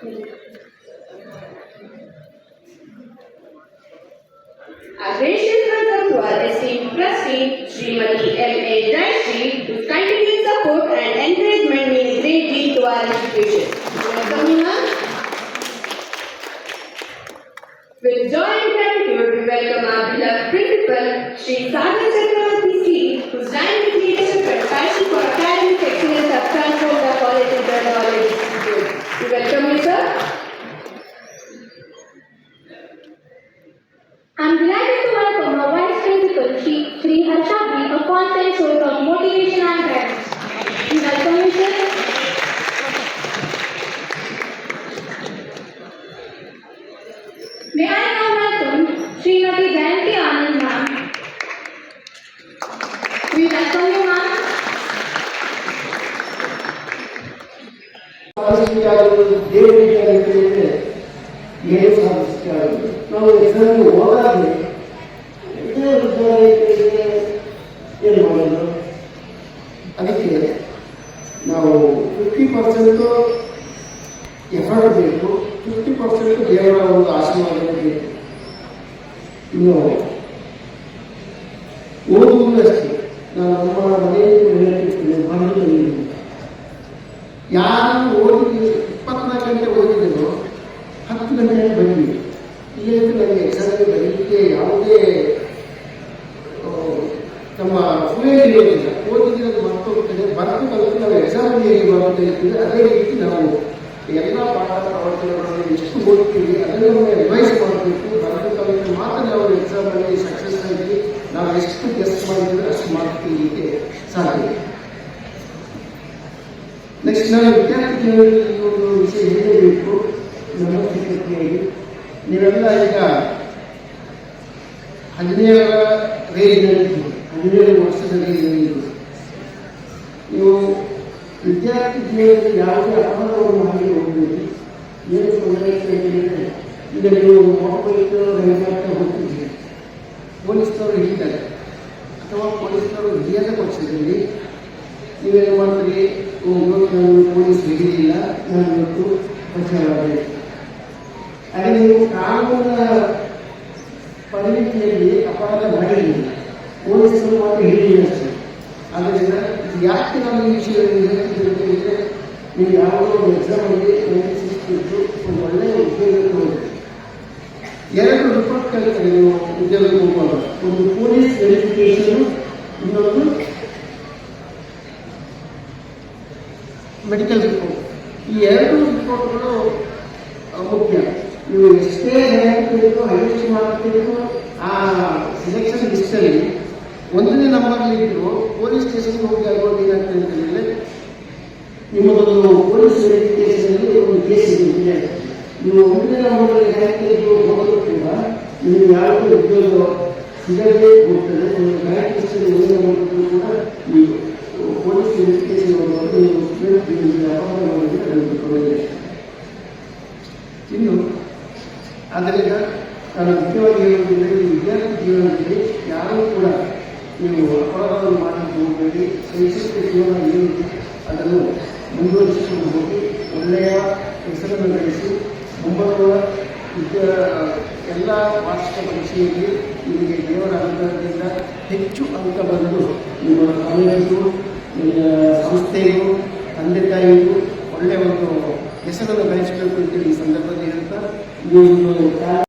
A to our esteemed trustee, Srimati M.A. Jayashree, whose continued support and encouragement mean greatly to our. Welcome, ma'am. With joy and gratitude, we welcome our beloved principal, Sri Sagar Chakravarti C, whose dynamic leadership and passion for academic excellence have transformed the college into a knowledge institute. ದೇವರಿಗೆ ಕೇಳಿದ್ರೆ ಏನು ಸಾಧಿಸಿದ್ದಾಗಲು ನಾವು ಎಕ್ಸಾಮ್ಗೆ ಹೋದಾಗಲೇ ಇದೇ ವಿದ್ಯಾಲಯಗಳಿಗೆ ಏನು ಮಾಡೋದು ಅದಕ್ಕೆ ನಾವು ಫಿಫ್ಟಿ ಪರ್ಸೆಂಟು ಎಫರ್ಟ್ ಬೇಕು ಫಿಫ್ಟಿ ಪರ್ಸೆಂಟ್ ದೇವರ ಒಂದು ಆಶೀರ್ವಾದ ಬೇಕು ಇನ್ನು ಓದುವುದು ನಾನು ನಮ್ಮ ಮನೆಯಲ್ಲಿ ಯಾರು ಓದಿ ಇಪ್ಪತ್ನಾಲ್ಕು ಗಂಟೆ ಓದಿದ್ರು ಹತ್ತು ಗಂಟೆ ಬನ್ನಿ. ಇಲ್ಲಂತೂ ನನಗೆ ಎಕ್ಸಾಮ್ಗೆ ಬರೀಲಿಕ್ಕೆ ಯಾವುದೇ ನಮ್ಮ ಫ್ಲೂಯೆಂಟ್ ಇರೋದಿಲ್ಲ ಓದಿದ್ರೆ ಮರ್ತೋಗ್ತದೆ ಬರೆದು ಕಲಿತು ನಾವು ಎಕ್ಸಾಮ್ ಹೇಗೆ ಬರುತ್ತೆ ಇರ್ತದೆ ಅದೇ ರೀತಿ ನಾವು ಎಲ್ಲ ಪಾಠ ಪ್ರವಚನಗಳನ್ನು ಎಷ್ಟು ಓದ್ತೀವಿ ಅದನ್ನು ರಿವೈಸ್ ಮಾಡಬೇಕು. ಬರೆದು ಕಲಿತು ಮಾತ್ರ ನಾವು ಎಕ್ಸಾಮಲ್ಲಿ ಸಕ್ಸಸ್ ಆಗಿ ನಾವು ಎಷ್ಟು ಟೆಸ್ಟ್ ಮಾಡಿದ್ರೆ ಅಷ್ಟು ಮಾಡ್ತೀವಿ ಸಾಧ್ಯ. ನೆಕ್ಸ್ಟ್ ನಾನು ವಿದ್ಯಾರ್ಥಿಗಳಿಗೆ ಈ ಒಂದು ವಿಷಯ ಹೇಳಬೇಕು ನಮ್ಮ ಶಿಕ್ಷಕಿಯಾಗಿ ನೀವೆಲ್ಲ ಈಗ ಹದಿನೇಳರ ರೇಂಜ್ನಲ್ಲಿ ಹದಿನೇಳು ವರ್ಷದ ರೇಂಜ್ನಲ್ಲಿ ನೀವು ವಿದ್ಯಾರ್ಥಿ ಜೀವನದಲ್ಲಿ ಯಾವುದೇ ಅಪರಾಧವನ್ನು ಮಾಡಿ ಹೋಗಬೇಕು ಏನು ತೊಂದರೆ ಹೇಳಿದರೆ, ಈಗ ನೀವು ಮೊಬೈಲ್ ರೆಗ್ಯುಲೇಟರ್ ಹೋಗ್ತಿದ್ದೀರಿ. ಪೊಲೀಸ್ನವರು ಹಿಡಿತಾರೆ ಅಥವಾ ಪೊಲೀಸ್ನವರು ಹಿಡಿಯದ ಪಕ್ಷದಲ್ಲಿ ನೀವೇನು ಮಾಡ್ತೀರಿ? ನಾನು ಪೊಲೀಸ್ ಹಿಡಿದಿಲ್ಲ ನಾನು ಇವತ್ತು ಪ್ರಚಾರ ಮಾಡಬೇಕು ಅದೇ ನೀವು ಕಾನೂನಿನ ಪರಿಮಿತಿಯಲ್ಲಿ ಅಪರಾಧ ಮಾಡಿರಲಿಲ್ಲ ಪೊಲೀಸರು ಮಾತ್ರ ಹಿಡಿದಿಲ್ಲ ಅಷ್ಟೇ. ಆದ್ದರಿಂದ ಯಾಕೆ ನಾನು ಈ ವಿಷಯವನ್ನು ಹೇಳ್ತಿದ್ದೇನೆ ನೀವು ಯಾವಾಗಲೂ ಒಂದು ಎಕ್ಸಾಮಲ್ಲಿ ಸಿಕ್ಕಿದ್ದು ಒಂದು ಒಳ್ಳೆಯ ಉದ್ಯೋಗಕ್ಕೆ ಎರಡು ರಿಪೋರ್ಟ್ ಕಲಿತಾರೆ ನೀವು ಉದ್ಯೋಗಕ್ಕೆ ಒಂದು ಪೊಲೀಸ್ ವೆರಿಫಿಕೇಶನ್ ಇನ್ನೊಂದು ಮೆಡಿಕಲ್ ರಿಪೋರ್ಟ್ ಈ ಎರಡು ರಿಪೋರ್ಟ್ಗಳು ಮುಖ್ಯ. ನೀವು ಎಷ್ಟೇ ತೆಗೆದು ಹೈಯೆಸ್ಟ್ ತೆಗೆದು ಆ ಸಿಲೆಕ್ಷನ್ ಲಿಸ್ಟಲ್ಲಿ ಒಂದನೇ ನಂಬರ್ಲಿ ಇದ್ದರೂ ಪೊಲೀಸ್ ಸ್ಟೇಷನ್ಗೆ ಹೋಗಿ ಆಗೋದು ಏನಾಗ್ತದೆ ಅಂತ ಹೇಳಿದ್ರೆ. ನಿಮ್ಮದೊಂದು ಪೊಲೀಸ್ ವೆರಿಫಿಕೇಶನಲ್ಲಿ ಒಂದು ಕೇಸ್ ಇದೆ ನೀವು ಒಂದನೇ ನಂಬರ್ನಲ್ಲಿ ರ್ಯಾಂಕ್ ಹೋಗೋದು ಕೂಡ ನಿಮ್ಗೆ ಯಾವುದೇ ಉದ್ಯೋಗ ಸಿಗದೇ ಹೋಗ್ತದೆ. ಒಂದು ಬ್ಯಾಂಕ್ ಲಿಸ್ಟಲ್ಲಿ ಒಂದನೇ ನಂಬರ್ ಕೂಡ ನೀವು ಮಾಡಿದ್ರೆ ಇನ್ನು ಆದ್ದರಿಂದ ನಾನು ಮುಖ್ಯವಾಗಿ ಹೇಳುವುದಿಲ್ಲ ಈ ವಿದ್ಯಾರ್ಥಿ ಜೀವನದಲ್ಲಿ ಯಾರೂ ಕೂಡ ನೀವು ಅಪರಾಧವನ್ನು ಮಾಡಲಿಕ್ಕೆ ಹೋಗಬೇಡಿ ಶೈಕ್ಷಣಿಕ ಜೀವನ ಏನಿದೆ ಅದನ್ನು ಮುಂದುವರಿಸಿಕೊಂಡು ಹೋಗಿ ಒಳ್ಳೆಯ ಹೆಸರನ್ನು ಗಳಿಸಿ ಮುಂಬರುವ ವಿದ್ಯಾ ಎಲ್ಲ ವಾರ್ಷಿಕ ಪರೀಕ್ಷೆಯಲ್ಲಿ ನಿಮಗೆ ದೇವರ ಅನುಗ್ರಹದಿಂದ ಹೆಚ್ಚು ಅಂಕ ಬರಲು ನಿಮ್ಮ ನಿಮ್ಮ ಸಂಸ್ಥೆಗೂ ತಂದೆ ತಾಯಿಗೂ ಒಳ್ಳೆಯ ಒಂದು ಹೆಸರನ್ನು ಗಳಿಸಬೇಕು ಅಂತೇಳಿ ಈ ಸಂದರ್ಭದಲ್ಲಿ ಹೇಳ್ತಾ ಈ ಒಂದು